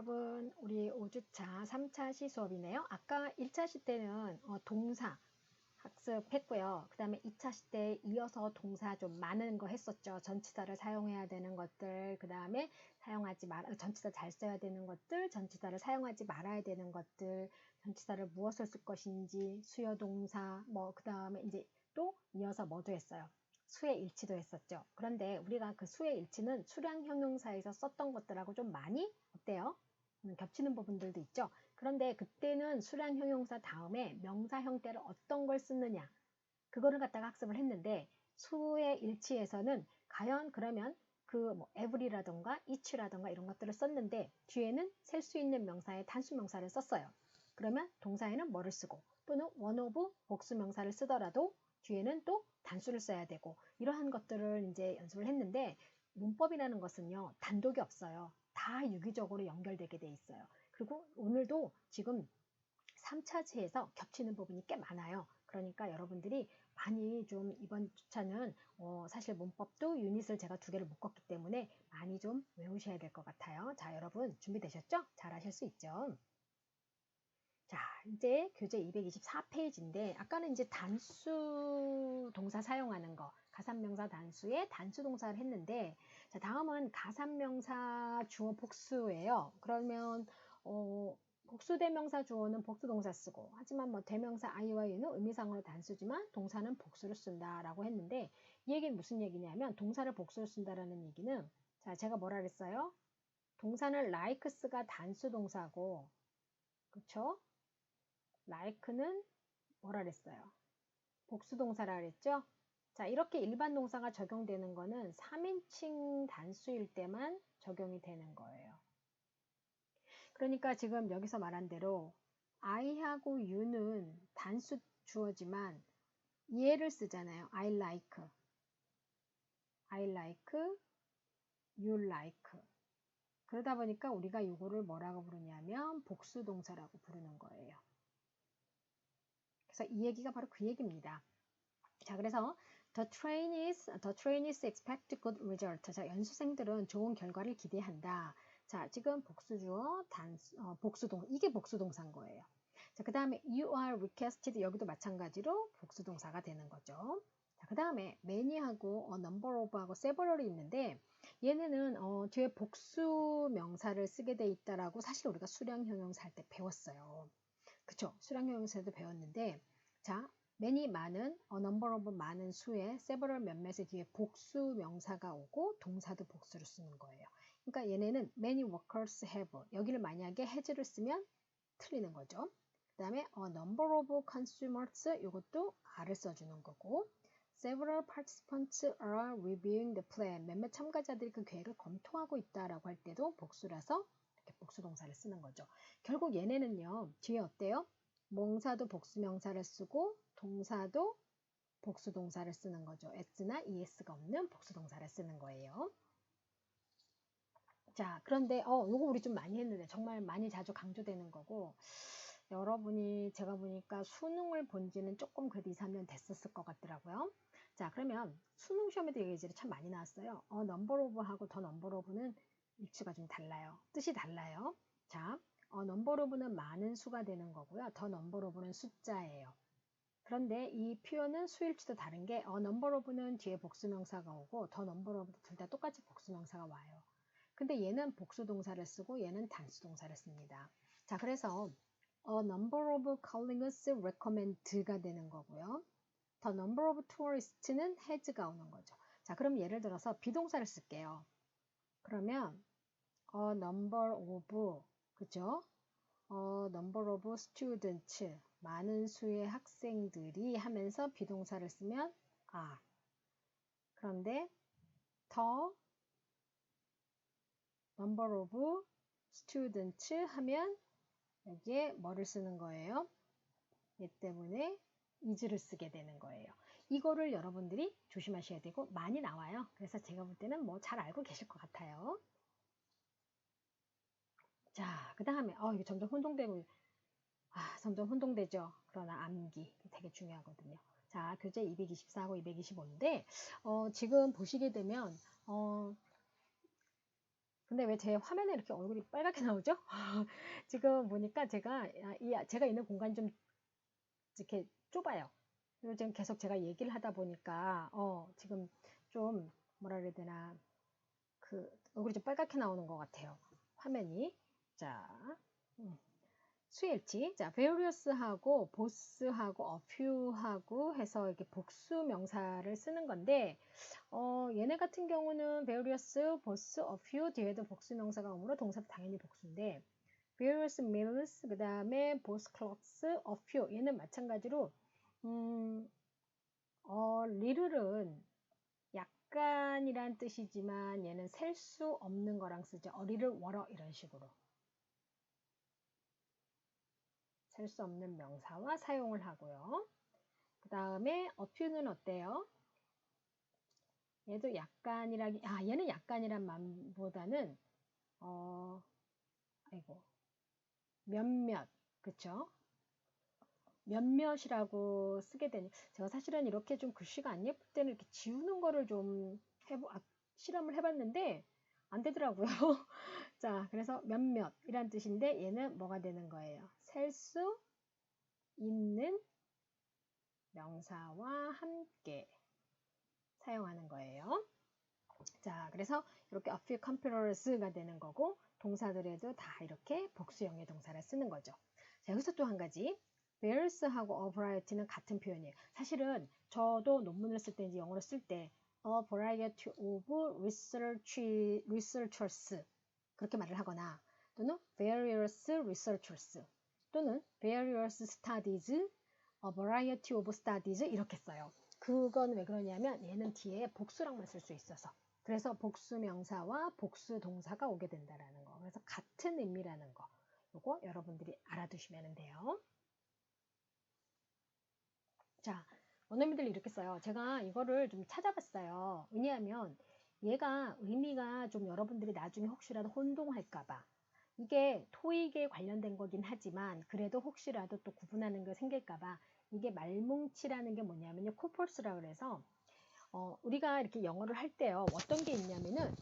여러분, 우리 5주차 3차 시 수업이네요. 아까 1차 시 때는 어, 동사 학습했고요. 그 다음에 2차 시 때 이어서 동사 좀 많은 거 했었죠. 전치사를 사용해야 되는 것들, 그 다음에 사용하지 말, 전치사 잘 써야 되는 것들, 전치사를 사용하지 말아야 되는 것들, 전치사를 무엇을 쓸 것인지, 수요 동사, 뭐, 그 다음에 이제 또 이어서 뭐도 했어요. 수의 일치도 했었죠. 그런데 우리가 그 수의 일치는 수량 형용사에서 썼던 것들하고 좀 많이 어때요? 음, 겹치는 부분들도 있죠. 그런데 그때는 수량 형용사 다음에 명사 형태를 어떤 걸 쓰느냐 그거를 갖다가 학습을 했는데 수의 일치에서는 과연 그러면 그뭐 every라던가 each라던가 이런 것들을 썼는데 뒤에는 셀 수 있는 명사의 단수 명사를 썼어요. 그러면 동사에는 뭐를 쓰고 또는 one of 복수 명사를 쓰더라도 뒤에는 또 단수를 써야 되고 이러한 것들을 이제 연습을 했는데 문법이라는 것은요 단독이 없어요. 다 유기적으로 연결되게 돼 있어요. 그리고 오늘도 지금 3차지에서 겹치는 부분이 꽤 많아요. 그러니까 여러분들이 많이 좀 이번 주차는 어 사실 문법도 유닛을 제가 두 개를 묶었기 때문에 많이 좀 외우셔야 될 것 같아요. 자 여러분 준비되셨죠? 잘 하실 수 있죠? 자, 이제 교재 224페이지인데 아까는 이제 단수 동사 사용하는 거, 가산명사 단수에 단수 동사를 했는데 자, 다음은 가산명사 주어 복수예요. 그러면 어 복수 대명사 주어는 복수 동사 쓰고 하지만 뭐 대명사 I와 U는 의미상으로 단수지만 동사는 복수를 쓴다라고 했는데 이 얘기는 무슨 얘기냐면 동사를 복수를 쓴다라는 얘기는 자, 제가 뭐라 그랬어요? 동사는 likes가 단수 동사고 그쵸? like는 뭐라 그랬어요? 복수 동사라 그랬죠? 자, 이렇게 일반 동사가 적용되는 거는 3인칭 단수일 때만 적용이 되는 거예요. 그러니까 지금 여기서 말한 대로 I하고 U는 단수 주어지만 얘를 쓰잖아요. I like. I like. You like. 그러다 보니까 우리가 이거를 뭐라고 부르냐면 복수동사라고 부르는 거예요. 그래서 이 얘기가 바로 그 얘기입니다. 자, 그래서 the trainees, the trainees expect good result. 자, 연수생들은 좋은 결과를 기대한다. 자, 지금 복수주어, 단수, 어, 복수동, 이게 복수동사인 거예요. 자, 그 다음에 you are requested 여기도 마찬가지로 복수동사가 되는 거죠. 자, 그 다음에 many하고 어, number of하고 several이 있는데 얘네는 어, 뒤에 복수 명사를 쓰게 돼 있다라고 사실 우리가 수량 형용사 할 때 배웠어요. 그쵸? 수량형용사도 배웠는데 자, many 많은, a number of 많은 수에 several 몇몇의 뒤에 복수 명사가 오고 동사도 복수를 쓰는 거예요. 그러니까 얘네는 many workers have 여기를 만약에 has를 쓰면 틀리는 거죠. 그 다음에 a number of consumers 이것도 R을 써주는 거고 several participants are reviewing the plan 몇몇 참가자들이 그 계획을 검토하고 있다라고 할 때도 복수라서 이렇게 복수 동사를 쓰는 거죠. 결국 얘네는요. 뒤에 어때요? 몽사도 복수 명사를 쓰고 동사도 복수 동사를 쓰는 거죠. s나 es가 없는 복수 동사를 쓰는 거예요. 자, 그런데 어, 요거 우리 좀 많이 했는데 정말 많이 자주 강조되는 거고 여러분이 제가 보니까 수능을 본 지는 조금 그래도 2, 3년 됐었을 것 같더라고요. 자, 그러면 수능 시험에도 얘기들이 참 많이 나왔어요. 어, 넘버 오브하고 더 넘버 오브는 일치가 좀 달라요. 뜻이 달라요. 자, 어, 넘버 오브는 많은 수가 되는 거고요. 더 넘버 오브는 숫자예요. 그런데 이 표현은 수일치도 다른 게 어, 넘버 오브는 뒤에 복수명사가 오고 더 넘버 오브도 둘 다 똑같이 복수명사가 와요. 근데 얘는 복수동사를 쓰고 얘는 단수동사를 씁니다. 자, 그래서 어, number of calling us recommend가 되는 거고요. 더 number of tourist는 has가 오는 거죠. 자, 그럼 예를 들어서 비동사를 쓸게요. 그러면 어, number of 그죠? 어, number of students 많은 수의 학생들이 하면서 비동사를 쓰면 are 그런데 더 number of students 하면 여기에 뭐를 쓰는 거예요? 얘 때문에 is를 쓰게 되는 거예요. 이거를 여러분들이 조심하셔야 되고 많이 나와요. 그래서 제가 볼 때는 뭐 잘 알고 계실 것 같아요. 자, 그 다음에 어 이게 점점 혼동되고 아, 점점 혼동되죠. 그러나 암기 되게 중요하거든요. 자, 교재 224하고 225인데 어, 지금 보시게 되면 어, 근데 왜 제 화면에 이렇게 얼굴이 빨갛게 나오죠? 지금 보니까 제가 아, 이 제가 있는 공간이 좀 이렇게 좁아요. 그리고 지금 계속 제가 얘기를 하다 보니까 어 지금 좀 뭐라 그래야 되나 그 얼굴이 좀 빨갛게 나오는 것 같아요. 화면이 자 음. 수일치 자 various하고 both하고 a few하고 해서 이렇게 복수 명사를 쓰는 건데 어, 얘네 같은 경우는 various, both, a few 뒤에도 복수 명사가 오므로 동사도 당연히 복수인데 various meals 그 다음에 both clocks, a few 얘는 마찬가지로 음, 어, little은 약간이란 뜻이지만 얘는 셀 수 없는 거랑 쓰죠. 어리를 월어 이런 식으로 셀 수 없는 명사와 사용을 하고요. 그 다음에 few는 어때요? 얘도 약간이라기 아 얘는 약간이란 말보다는 어 아이고 몇몇 그쵸? 몇몇이라고 쓰게 되니 제가 사실은 이렇게 좀 글씨가 안 예쁠 때는 이렇게 지우는 거를 좀 해보 아, 실험을 해봤는데 안 되더라고요. 자, 그래서 몇몇이란 뜻인데 얘는 뭐가 되는 거예요? 셀 수 있는 명사와 함께 사용하는 거예요. 자, 그래서 이렇게 a few computers가 되는 거고 동사들에도 다 이렇게 복수형의 동사를 쓰는 거죠. 자, 여기서 또 한 가지 various하고 a variety는 같은 표현이에요. 사실은 저도 논문을 쓸 때 이제 영어로 쓸 때 a variety of research, researchers 그렇게 말을 하거나 또는 various researchers 또는 various studies, a variety of studies 이렇게 써요. 그건 왜 그러냐면 얘는 뒤에 복수랑만 쓸 수 있어서 그래서 복수 명사와 복수 동사가 오게 된다라는 거. 그래서 같은 의미라는 거. 요거 여러분들이 알아두시면 돼요. 자, 원어민들 이렇게 써요. 제가 이거를 좀 찾아봤어요. 왜냐하면 얘가 의미가 좀 여러분들이 나중에 혹시라도 혼동할까봐 이게 토익에 관련된 거긴 하지만 그래도 혹시라도 또 구분하는 게 생길까봐 이게 말뭉치라는 게 뭐냐면요. 코퍼스라 그래서 어, 우리가 이렇게 영어를 할 때요. 어떤 게 있냐면은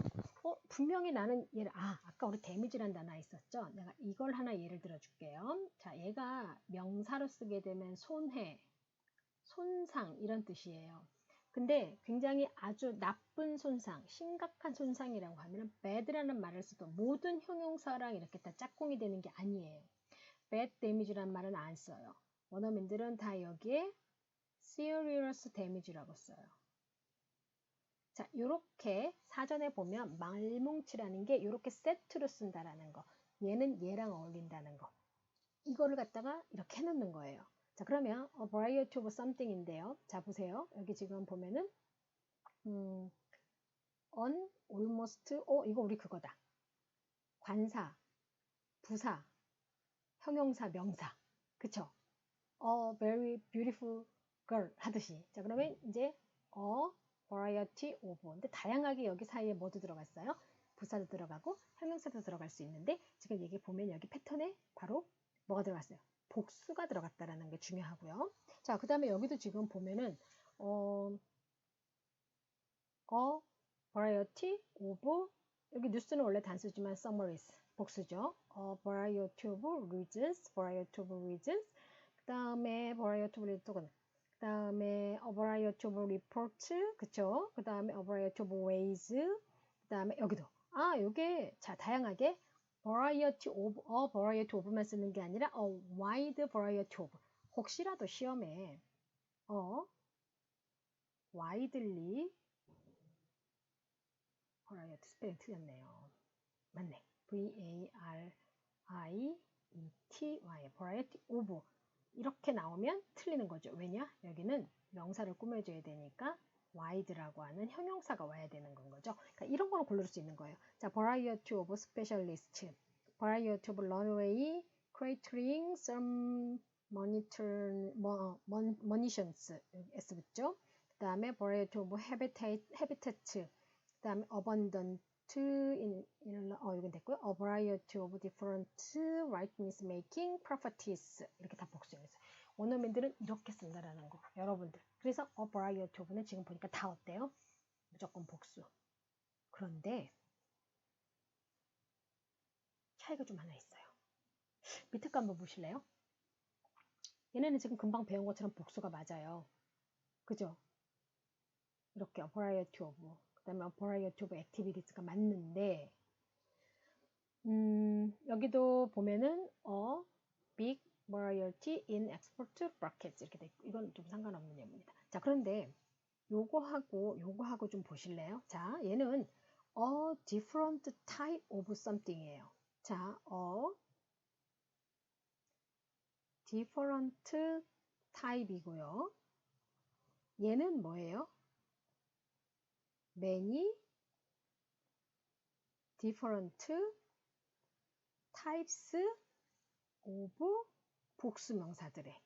어, 분명히 나는 얘를 아 아까 우리 데미지란 단어 있었죠. 내가 이걸 하나 예를 들어 줄게요. 자 얘가 명사로 쓰게 되면 손해, 손상 이런 뜻이에요. 근데 굉장히 아주 나쁜 손상, 심각한 손상이라고 하면 bad라는 말을 써도 모든 형용사랑 이렇게 다 짝꿍이 되는 게 아니에요. bad damage라는 말은 안 써요. 원어민들은 다 여기에 serious damage라고 써요. 자, 이렇게 사전에 보면 말뭉치라는 게 이렇게 세트로 쓴다라는 거. 얘는 얘랑 어울린다는 거. 이거를 갖다가 이렇게 해놓는 거예요. 자, 그러면 a variety of something인데요. 자, 보세요. 여기 지금 보면은 음, on, almost, 어, 이거 우리 그거다. 관사, 부사, 형용사, 명사. 그쵸? a very beautiful girl 하듯이. 자, 그러면 이제 a variety of. 근데 다양하게 여기 사이에 뭐도 들어갔어요? 부사도 들어가고 형용사도 들어갈 수 있는데 지금 여기 보면 여기 패턴에 바로 뭐가 들어갔어요? 복수가 들어갔다라는 게 중요하고요. 자, 그 다음에 여기도 지금 보면은 어, a variety of 여기 뉴스는 원래 단수지만 summaries 복수죠. a variety of reasons, variety of reasons 다음에 variety of reasons 그 다음에 a variety of reports 그쵸? 그 다음에 a variety of ways 그 다음에 여기도 아 요게 자 다양하게 variety of a variety of만 쓰는 게 아니라 a wide variety of 혹시라도 시험에 어 widely variety 스펠링 틀렸네요 맞네 v a r i e t y variety of 이렇게 나오면 틀리는 거죠. 왜냐? 여기는 명사를 꾸며줘야 되니까 wide라고 하는 형용사가 와야 되는 건 거죠. 그러니까 이런 거는 고를 수 있는 거예요. 자, variety of specialist, variety of runway, catering, some monitor, munitions, S 붙죠. 그 다음에 variety of habitat, habitat, 그 다음에 abundant, in, in 어, 여기 됐고요. A variety of different writings making properties 이렇게 다 복수했어 요. 원어민들은 이렇게 쓴다라는 거. 여러분들. 그래서 a variety of는 지금 보니까 다 어때요? 무조건 복수. 그런데 차이가 좀 하나 있어요. 밑에 거 한번 보실래요? 얘네는 지금 금방 배운 것처럼 복수가 맞아요. 그죠? 이렇게 a variety 그 다음에 a variety of activities가 맞는데 음, 여기도 보면은 a big variety in export brackets 이렇게 돼 이건 좀 상관없는 예문입니다. 자 그런데 요거하고 요거하고 좀 보실래요? 자 얘는 a different type of something이에요. 자 a different type이고요. 얘는 뭐예요? many different types of 복수명사들의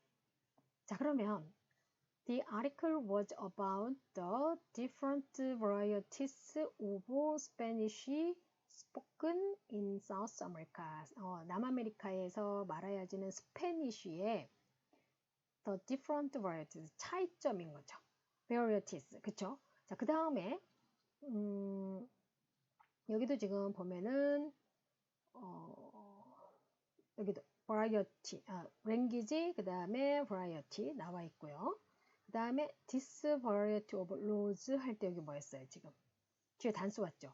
자 그러면 The article was about the different varieties of Spanish spoken in South America. 어, 남아메리카에서 말하여지는 스페니쉬의 the different varieties, 차이점인 거죠. varieties, 그쵸? 자, 그 다음에 음, 여기도 지금 보면은 어, 여기도 variety, 아, language, 그 다음에 variety 나와 있고요. 그 다음에 this variety of laws 할 때 여기 뭐였어요 지금? 뒤에 단수 왔죠?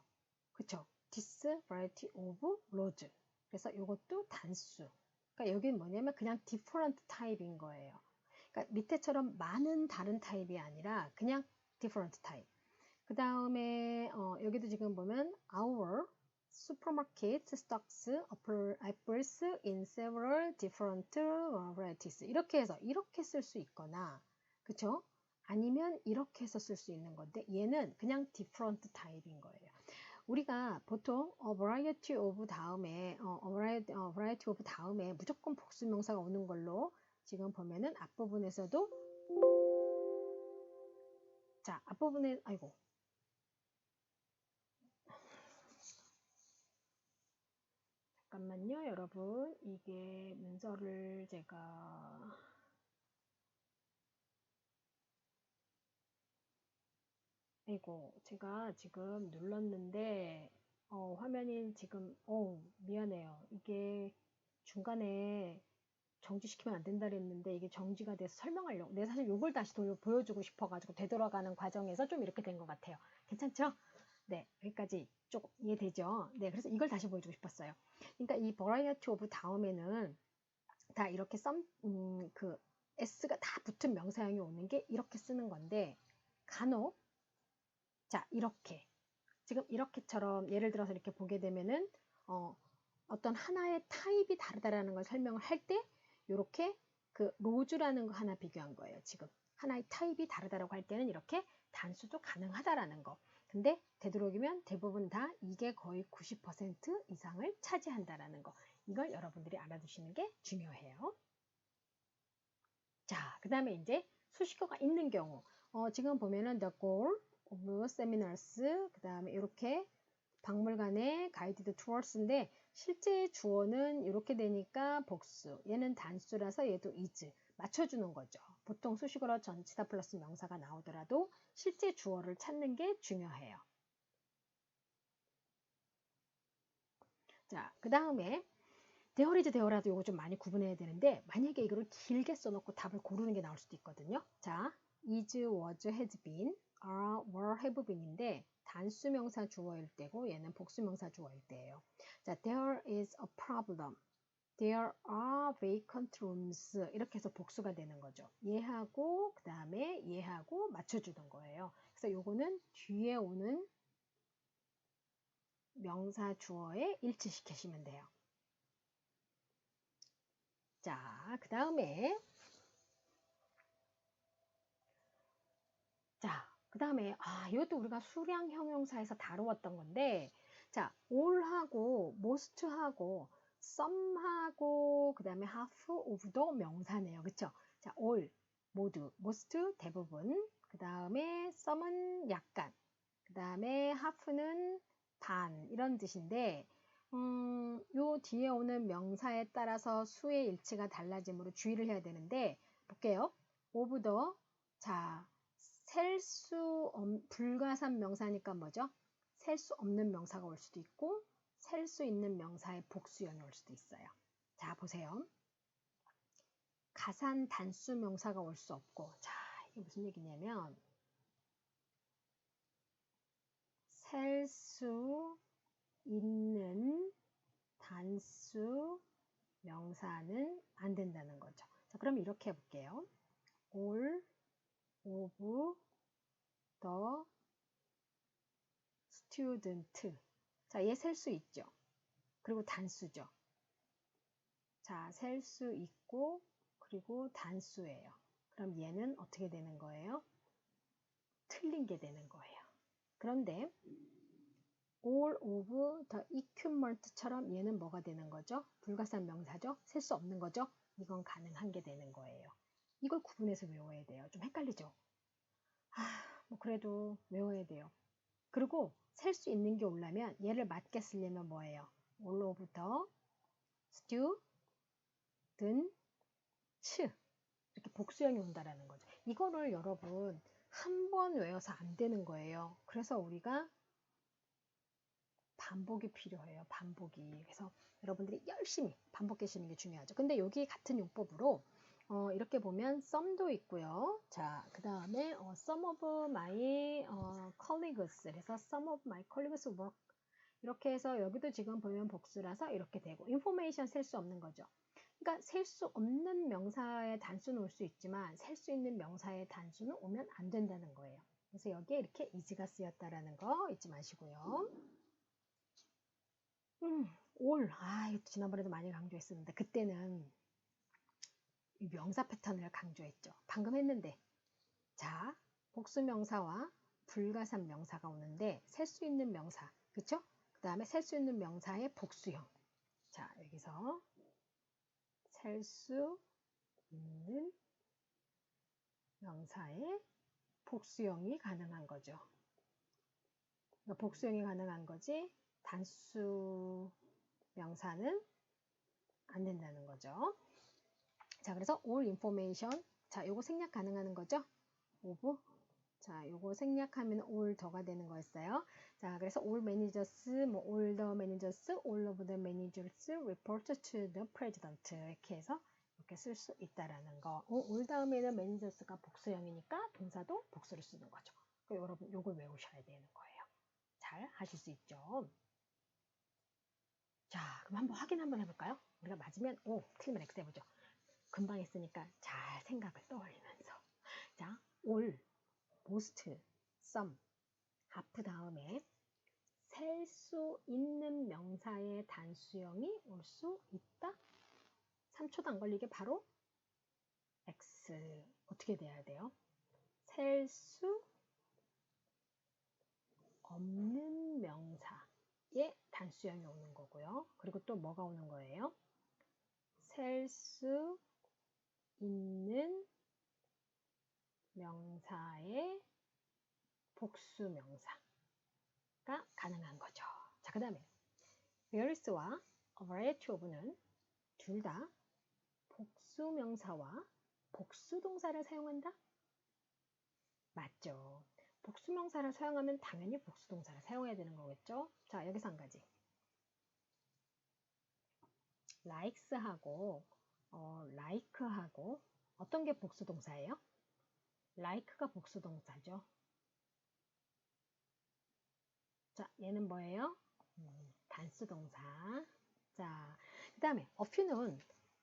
그쵸? this variety of laws. 그래서 이것도 단수. 그러니까 여기는 뭐냐면 그냥 different type인 거예요. 그러니까 밑에처럼 많은 다른 타입이 아니라 그냥 different type. 그 다음에 어, 여기도 지금 보면 our supermarket stocks apples in several different varieties 이렇게 해서 이렇게 쓸 수 있거나 그쵸? 아니면 이렇게 해서 쓸 수 있는 건데 얘는 그냥 different type인 거예요. 우리가 보통 a variety of 다음에 어, a variety, a variety of 다음에 무조건 복수명사가 오는 걸로 지금 보면은 앞부분에서도 자 앞부분에 아이고 잠깐만요 여러분. 이게 문서를 제가 아이고 제가 지금 눌렀는데 어, 화면이 지금 어 미안해요. 이게 중간에 정지시키면 안 된다 그랬는데 이게 정지가 돼서 설명하려고. 내 사실 이걸 다시 돌려 보여주고 싶어가지고 되돌아가는 과정에서 좀 이렇게 된 것 같아요. 괜찮죠? 네 여기까지 조금 이해되죠? 네 그래서 이걸 다시 보여주고 싶었어요 그러니까 이 variety of 다음에는 다 이렇게 썸, 음, 그 s가 다 붙은 명사형이 오는 게 이렇게 쓰는 건데 간혹 자, 이렇게. 지금 이렇게처럼 예를 들어서 이렇게 보게 되면은 어, 어떤 하나의 타입이 다르다라는 걸 설명을 할 때 이렇게 그 로즈라는 거 하나 비교한 거예요. 지금 하나의 타입이 다르다라고 할 때는 이렇게 단수도 가능하다라는 거. 근데 되도록이면 대부분 다 이게 거의 90% 이상을 차지한다라는 거. 이걸 여러분들이 알아두시는 게 중요해요. 자, 그 다음에 이제 수식어가 있는 경우. 어, 지금 보면은 the goal, 오브 세미나스 그 다음에 이렇게 박물관의 가이드드 투어스인데 실제 주어는 이렇게 되니까 복수 얘는 단수라서 얘도 is 맞춰주는 거죠 보통 수식어로 전치사 플러스 명사가 나오더라도 실제 주어를 찾는 게 중요해요 자 그 다음에 대어리즈 대어라도 이거 좀 많이 구분해야 되는데 만약에 이거를 길게 써놓고 답을 고르는 게 나올 수도 있거든요 자 is, was, has been are, were, have been인데 단수명사 주어일 때고 얘는 복수명사 주어일 때예요. 자, there is a problem. There are vacant rooms. 이렇게 해서 복수가 되는 거죠. 얘하고 그 다음에 얘하고 맞춰주는 거예요. 그래서 요거는 뒤에 오는 명사 주어에 일치시키시면 돼요. 자, 그 다음에 자, 그 다음에 아 이것도 우리가 수량 형용사에서 다루었던 건데 자 all하고 most하고 some하고 그 다음에 half of도 명사네요. 그쵸? 자 all 모두 most 대부분. 그 다음에 some은 약간. 그 다음에 half는 반. 이런 뜻인데 음, 요 뒤에 오는 명사에 따라서 수의 일치가 달라지므로 주의를 해야 되는데 볼게요. of the 자 셀 수 불가산 명사니까 뭐죠? 셀 수 없는 명사가 올 수도 있고 셀 수 있는 명사의 복수형이 올 수도 있어요. 자, 보세요. 가산 단수 명사가 올 수 없고, 자, 이게 무슨 얘기냐면, 셀 수 있는 단수 명사는 안 된다는 거죠. 자, 그럼 이렇게 해볼게요. all of the student. 자, 얘 셀 수 있죠. 그리고 단수죠. 자, 셀 수 있고, 그리고 단수예요. 그럼 얘는 어떻게 되는 거예요? 틀린 게 되는 거예요. 그런데 all of the equipment처럼 얘는 뭐가 되는 거죠? 불가산 명사죠? 셀 수 없는 거죠? 이건 가능한 게 되는 거예요. 이걸 구분해서 외워야 돼요. 좀 헷갈리죠? 아, 뭐 그래도 외워야 돼요. 그리고 셀 수 있는 게 올라면 얘를 맞게 쓰려면 뭐예요? all of the student 이렇게 복수형이 온다라는 거죠. 이거를 여러분 한 번 외워서 안 되는 거예요. 그래서 우리가 반복이 필요해요. 반복이. 그래서 여러분들이 열심히 반복하시는 게 중요하죠. 근데 여기 같은 용법으로 어, 이렇게 보면 썸도 있고요. 자, 그 다음에 어, some of my 어, colleagues 그래서 some of my colleagues work 이렇게 해서 여기도 지금 보면 복수라서 이렇게 되고 information 셀 수 없는 거죠. 그러니까 셀 수 없는 명사의 단수는 올 수 있지만 셀 수 있는 명사의 단수는 오면 안 된다는 거예요. 그래서 여기에 이렇게 이지가 쓰였다라는 거 잊지 마시고요. 음, 올. 아, 이거 지난번에도 많이 강조했었는데 그때는 이 명사 패턴을 강조했죠. 방금 했는데. 자, 복수 명사와 불가산 명사가 오는데 셀 수 있는 명사. 그쵸? 그 다음에 셀 수 있는 명사의 복수형. 자, 여기서 셀 수 있는 명사의 복수형이 가능한 거죠. 그러니까 복수형이 가능한 거지 단수 명사는 안 된다는 거죠. 자, 그래서 all information. 자, 요거 생략 가능하는 거죠? of. 자, 요거 생략하면 all 더가 되는 거였어요. 자, 그래서 all managers, 뭐 all the managers, all of the managers report to the president 이렇게 해서 이렇게 쓸 수 있다라는 거. 어, all 다음에는 managers가 복수형이니까 동사도 복수를 쓰는 거죠. 여러분 요걸 외우셔야 되는 거예요. 잘 하실 수 있죠. 자, 그럼 한번 확인 한번 해볼까요? 우리가 맞으면 O, 틀리면 X 해보죠. 금방 했으니까 잘 생각을 떠올리면서. 자, all, most, some, half 다음에 셀 수 있는 명사의 단수형이 올 수 있다? 3초도 안 걸리게 바로 X. 어떻게 돼야 돼요? 셀 수 없는 명사의 단수형이 오는 거고요. 그리고 또 뭐가 오는 거예요? 셀 수 있는 명사의 복수 명사가 가능한 거죠. 자, 그 다음에 various와 variety of는 둘 다 복수 명사와 복수 동사를 사용한다? 맞죠. 복수 명사를 사용하면 당연히 복수 동사를 사용해야 되는 거겠죠? 자, 여기서 한 가지. likes하고 어, like하고 어떤 게 복수 동사예요? like가 복수 동사죠. 자, 얘는 뭐예요? 음, 단수 동사. 자, 그 다음에 few는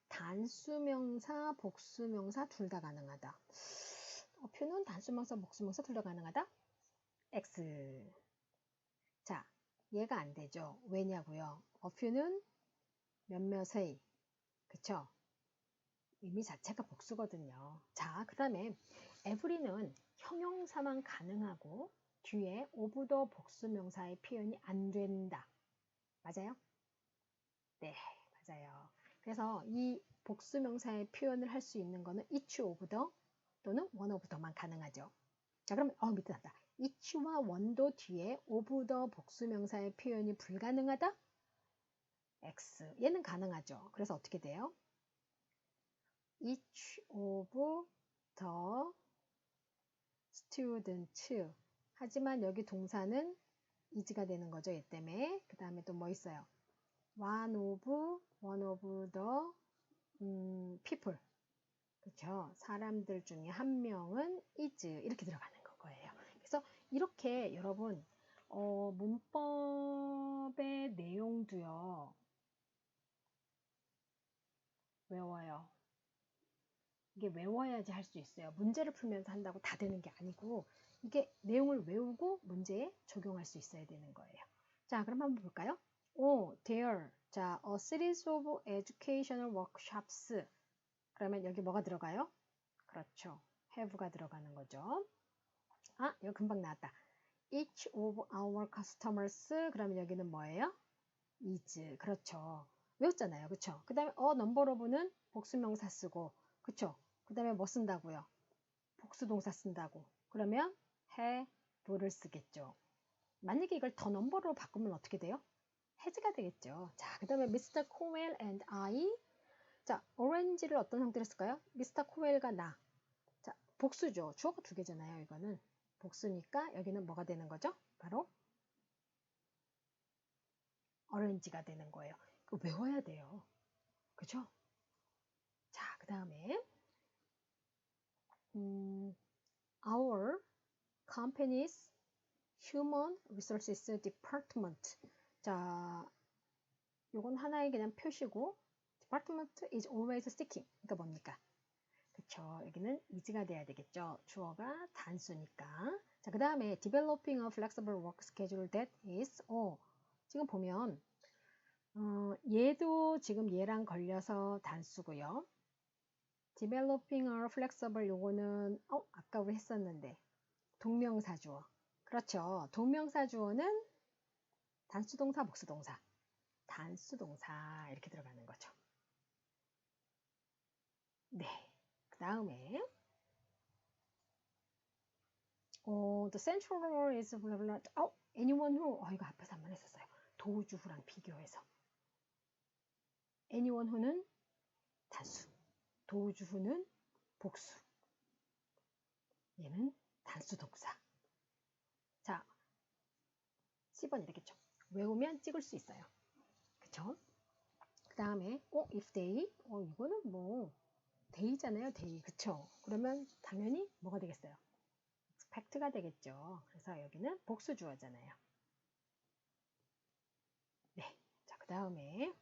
단수명사, 복수명사 둘 다 가능하다. few는 단수명사, 복수명사 둘 다 가능하다? X. 자, 얘가 안 되죠. 왜냐고요? few는 몇몇의 그쵸? 의미 자체가 복수거든요. 자, 그 다음에 every는 형용사만 가능하고 뒤에 the 복수명사의 표현이 안 된다. 맞아요? 네, 맞아요. 그래서 이 복수명사의 표현을 할 수 있는 거는 each of the 또는 one of the만 가능하죠. 자, 그러면 어 밑에 났다. each와 one도 뒤에 of the 복수명사의 표현이 불가능하다? X. 얘는 가능하죠. 그래서 어떻게 돼요? Each of the students. 하지만 여기 동사는 is가 되는 거죠. 얘 때문에. 그 다음에 또 뭐 있어요? one of one of the 음, people 그렇죠. 사람들 중에 한 명은 is 이렇게 들어가는 거예요. 그래서 이렇게 여러분 어, 문법의 내용도요. 외워요. 이게 외워야지 할 수 있어요. 문제를 풀면서 한다고 다 되는 게 아니고 이게 내용을 외우고 문제에 적용할 수 있어야 되는 거예요. 자, 그럼 한번 볼까요? 오, there. 자, a series of educational workshops. 그러면 여기 뭐가 들어가요? 그렇죠. have가 들어가는 거죠. 아, 여기 금방 나왔다. each of our customers. 그러면 여기는 뭐예요? is. 그렇죠. 외웠잖아요. 그쵸? 그 다음에 a number of는 복수명사 쓰고, 그쵸? 그 다음에 뭐 쓴다고요? 복수동사 쓴다고. 그러면 have를 쓰겠죠. 만약에 이걸 더 넘버로 바꾸면 어떻게 돼요? has가 되겠죠. 자, 그 다음에 Mr. Cowell and I. 자, orange를 어떤 형태로 쓸까요? Mr. Cowell과 나. 자, 복수죠. 주어가 두 개잖아요. 이거는. 복수니까 여기는 뭐가 되는 거죠? 바로 orange가 되는 거예요. 그 외워야 돼요. 그죠? 자, 그 다음에 음, our company's human resources department. 자, 요건 하나의 그냥 표시고 department is always seeking. 그러니까 뭡니까? 그쵸. 여기는 is가 돼야 되겠죠. 주어가 단수니까. 자, 그 다음에 developing a flexible work schedule that is 어, 지금 보면 어, 얘도 지금 얘랑 걸려서 단수고요. Developing a flexible 요거는 어, 아까 우리 했었는데 동명사 주어. 그렇죠. 동명사 주어는 단수동사, 복수동사. 단수동사 이렇게 들어가는 거죠. 네. 그 다음에 어, the central role is blah blah. 어, anyone who 어, 이거 앞에서 한 번 했었어요. 도주후랑 비교해서 anyone who는 단수, 도주후는 복수. 얘는 단수 동사. 자, 10번이 되겠죠. 외우면 찍을 수 있어요. 그쵸? 그 다음에, 어, if they, 어, 이거는 뭐, 데이잖아요, 데이. 그쵸? 그러면 당연히 뭐가 되겠어요? expect가 되겠죠. 그래서 여기는 복수 주어잖아요. 네. 자, 그 다음에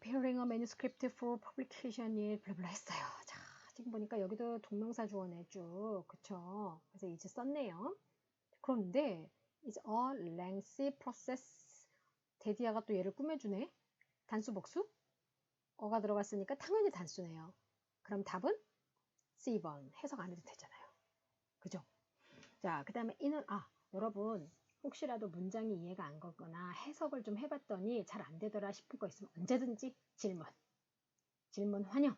preparing a manuscript for publication이 블라블라 했어요. 자, 지금 보니까 여기도 동명사 주어네 쭉. 그쵸? 그래서 이제 썼네요. 그런데 is a lengthy process 데디아가 또 얘를 꾸며주네. 단수 복수? 어가 들어갔으니까 당연히 단수네요. 그럼 답은 C번. 해석 안 해도 되잖아요. 그죠? 자, 그 다음에 이는, 아, 여러분, 혹시라도 문장이 이해가 안 가거나 해석을 좀 해봤더니 잘 안 되더라 싶은 거 있으면 언제든지 질문. 질문 환영.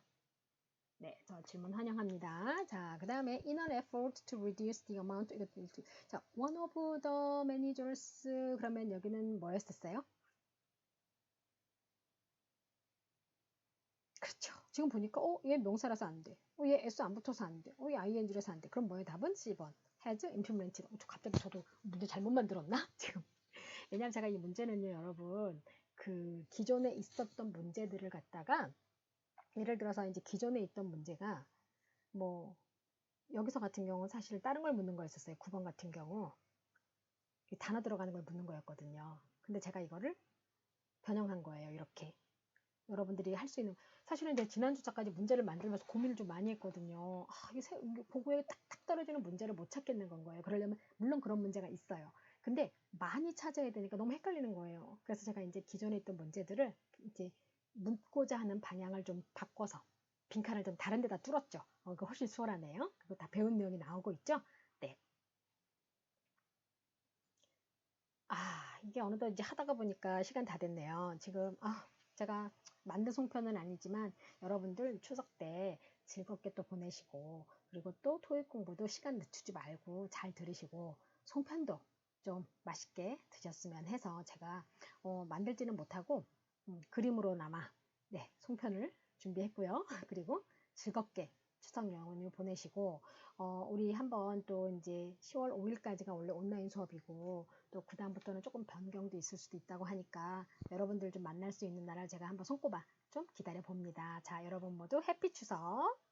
네, 저 질문 환영합니다. 자, 그 다음에 in an effort to reduce the amount. 자, one of the managers. 그러면 여기는 뭐였었어요? 그렇죠. 지금 보니까 어, 얘 명사라서 안 돼. 어, 얘 s 안 붙어서 안 돼. 어, 얘 ing라서 안 돼. 그럼 뭐예요? 답은 C번. Has implemented. 어, 갑자기 저도 문제 잘못 만들었나? 지금. 왜냐면 제가 이 문제는요, 여러분, 그 기존에 있었던 문제들을 갖다가 예를 들어서 이제 기존에 있던 문제가 뭐 여기서 같은 경우는 사실 다른 걸 묻는 거였었어요. 9번 같은 경우 단어 들어가는 걸 묻는 거였거든요. 근데 제가 이거를 변형한 거예요. 이렇게 여러분들이 할 수 있는 사실은 이제 지난주까지 문제를 만들면서 고민을 좀 많이 했거든요. 아, 이게 보고에 탁탁 떨어지는 문제를 못 찾겠는 건 거예요. 그러려면 물론 그런 문제가 있어요. 근데 많이 찾아야 되니까 너무 헷갈리는 거예요. 그래서 제가 이제 기존에 있던 문제들을 이제 묻고자 하는 방향을 좀 바꿔서 빈칸을 좀 다른 데다 뚫었죠. 어, 그 훨씬 수월하네요. 그거 다 배운 내용이 나오고 있죠? 네. 아, 이게 어느덧 이제 하다가 보니까 시간 다 됐네요. 지금, 아, 제가 만든 송편은 아니지만 여러분들 추석 때 즐겁게 또 보내시고 그리고 또 토익 공부도 시간 늦추지 말고 잘 들으시고 송편도 좀 맛있게 드셨으면 해서 제가 어, 만들지는 못하고 음, 그림으로나마 네, 송편을 준비했고요. 그리고 즐겁게 추석 연휴 보내시고 어, 우리 한번 또 이제 10월 5일까지가 원래 온라인 수업이고 또 그다음부터는 조금 변경도 있을 수도 있다고 하니까 여러분들 좀 만날 수 있는 날을 제가 한번 손꼽아 좀 기다려 봅니다. 자, 여러분 모두 해피 추석!